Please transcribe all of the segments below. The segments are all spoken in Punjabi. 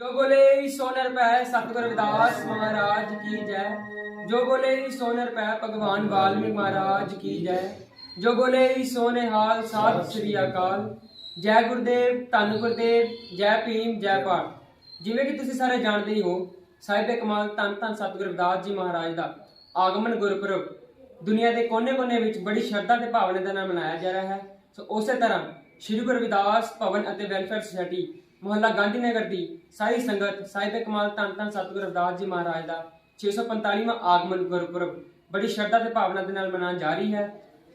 ਜੋ ਬੋਲੇ ਸੋਨਰ ਪੈ ਸਤਿਗੁਰ ਰਵਿਦਾਸ ਮਹਾਰਾਜ ਕੀ ਜੈ। ਜੋ ਬੋਲੇ ਸੋਨਰ ਪੈ ਭਗਵਾਨ ਵਾਲਮੀਕ ਮਹਾਰਾਜ ਕੀ ਜੈ। ਜੋ ਬੋਲੇ ਸੋਨੇ ਹਾਲ ਸਤਿ ਸ੍ਰੀ ਅਕਾਲ। ਜੈ ਗੁਰਦੇਵ, ਧੰਨ ਗੁਰਦੇਵ, ਜੈ ਭੀਮ, ਜੈ ਪਾਠ ਜਿਵੇਂ ਕਿ ਤੁਸੀਂ ਸਾਰੇ ਜਾਣਦੇ ਹੀ ਹੋ, ਸਾਹਿਬ ਕਮਾਲ ਧੰਨ ਧੰਨ ਸਤਿਗੁਰ ਰਵਿਦਾਸ ਜੀ ਮਹਾਰਾਜ ਦਾ ਆਗਮਨ ਗੁਰਪੁਰਬ। ਦੁਨੀਆ ਦੇ ਕੋਨੇ-ਕੋਨੇ ਵਿੱਚ ਬੜੀ ਸ਼ਰਧਾ ਤੇ ਭਾਵਨਾ ਦੇ ਨਾਲ ਮਨਾਇਆ ਜਾ ਰਿਹਾ ਹੈ। ਸੋ ਉਸੇ ਤਰ੍ਹਾਂ ਸ਼੍ਰੀ ਗੁਰੂ ਰਵਿਦਾਸ ਭਵਨ ਅਤੇ ਵੈਲਫੇਅਰ ਸੁਸਾਇਟੀ ਮੁਹੱਲਾ ਗਾਂਧੀ ਨਗਰ ਦੀ ਸਾਰੀ ਸੰਗਤ ਸਾਹਿਬ ਕਮਾਲ ਧੰਨ ਧੰਨ ਸਤਿਗੁਰੂ ਰਵਿਦਾਸ ਜੀ ਮਹਾਰਾਜ ਦਾ 645ਵਾਂ ਆਗਮਨ ਗੁਰਪੁਰਬ ਬੜੀ ਸ਼ਰਧਾ ਤੇ ਭਾਵਨਾ ਦੇ ਨਾਲ ਮਨਾਉਣ ਜਾ ਰਹੀ ਹੈ।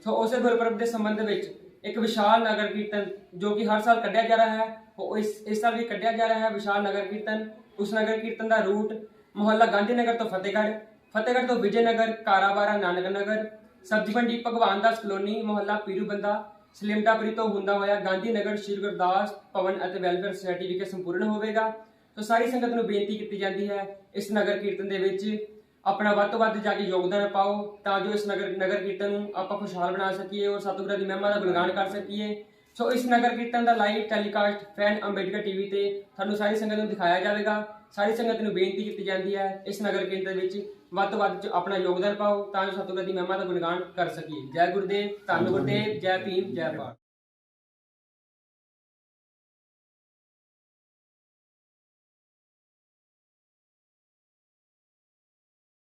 ਸੋ ਉਸੇ ਗੁਰਪੁਰਬ ਦੇ ਸੰਬੰਧ ਵਿੱਚ ਇੱਕ ਵਿਸ਼ਾਲ ਨਗਰ ਕੀਰਤਨ ਜੋ ਕਿ ਹਰ ਸਾਲ ਕੱਢਿਆ ਜਾ ਰਿਹਾ ਹੈ, ਉਹ ਇਸ ਇਸ ਸਾਲ ਵੀ ਕੱਢਿਆ ਜਾ ਰਿਹਾ ਹੈ ਵਿਸ਼ਾਲ ਨਗਰ ਕੀਰਤਨ। ਉਸ ਨਗਰ ਕੀਰਤਨ ਦਾ ਰੂਟ ਮੁਹੱਲਾ ਗਾਂਧੀ ਨਗਰ ਤੋਂ ਫਤਿਹਗੜ੍ਹ ਫਤਿਹਗੜ੍ਹ ਤੋਂ ਵਿਜੇ ਨਗਰ, ਕਾਰਾਬਾਰਾ ਨਾਨਕ ਨਗਰ ਸਬਜ਼ੀ ਮੰਡੀ ਭਗਵਾਨ ਦਾਸ ਕਲੋਨੀ, ਮੁਹੱਲਾ ਪੀਰੂ ਬੰਦਾ ਸਲਿਮਟਾਪੁਰੀ ਤੋਂ ਹੁੰਦਾ ਹੋਇਆ ਗਾਂਧੀ ਨਗਰ ਸ਼੍ਰੀ ਗੁਰਦਾਸ ਭਵਨ ਅਤੇ ਵੈਲਫੇਅਰ ਸੁਸਾਇਟੀ ਵਿਖੇ ਸੰਪੂਰਨ ਹੋਵੇਗਾ। ਤਾਂ ਸਾਰੀ ਸੰਗਤ ਨੂੰ ਬੇਨਤੀ ਕੀਤੀ ਜਾਂਦੀ ਹੈ, ਇਸ ਨਗਰ ਕੀਰਤਨ ਦੇ ਵਿੱਚ ਆਪਣਾ ਵੱਧ ਤੋਂ ਵੱਧ ਜਾ ਕੇ ਯੋਗਦਾਨ ਪਾਓ, ਤਾਂ ਜੋ ਇਸ ਨਗਰ ਨਗਰ ਕੀਰਤਨ ਨੂੰ ਆਪਾਂ ਖੁਸ਼ਹਾਲ ਬਣਾ ਸਕੀਏ ਔਰ ਸਤਿਗੁਰਾਂ ਦੀ ਮਹਿਮਾ ਦਾ ਗੁਣਗਾਨ ਕਰ ਸਕੀਏ। ਸੋ ਇਸ ਨਗਰ ਕੀਰਤਨ ਦਾ live telecast fan Ambedkar TV ਤੇ ਤੁਹਾਨੂੰ ਸਾਰੀ ਸੰਗਤ ਨੂੰ ਦਿਖਾਇਆ ਜਾਵੇਗਾ। ਸਾਰੀ ਸੰਗਤ ਨੂੰ ਬੇਨਤੀ ਕੀਤੀ ਜਾਂਦੀ ਹੈ, ਇਸ ਨਗਰ ਕੀਰਤਨ ਵਿੱਚ ਵੱਧ ਤੋਂ ਵੱਧ ਆਪਣਾ ਯੋਗਦਾਨ ਪਾਓ ਤਾਂ ਜੋ ਸਤਿਗੁਰ ਦੀ ਮਹਿਮਾ ਦਾ ਗੁਣਗਾਨ ਕਰ ਸਕੀਏ। ਜੈ ਗੁਰਦੇਵ, ਧੰਨ ਗੁਰਦੇਵ, ਜੈ ਭੀਮ, ਜੈ ਭਾਰਤ।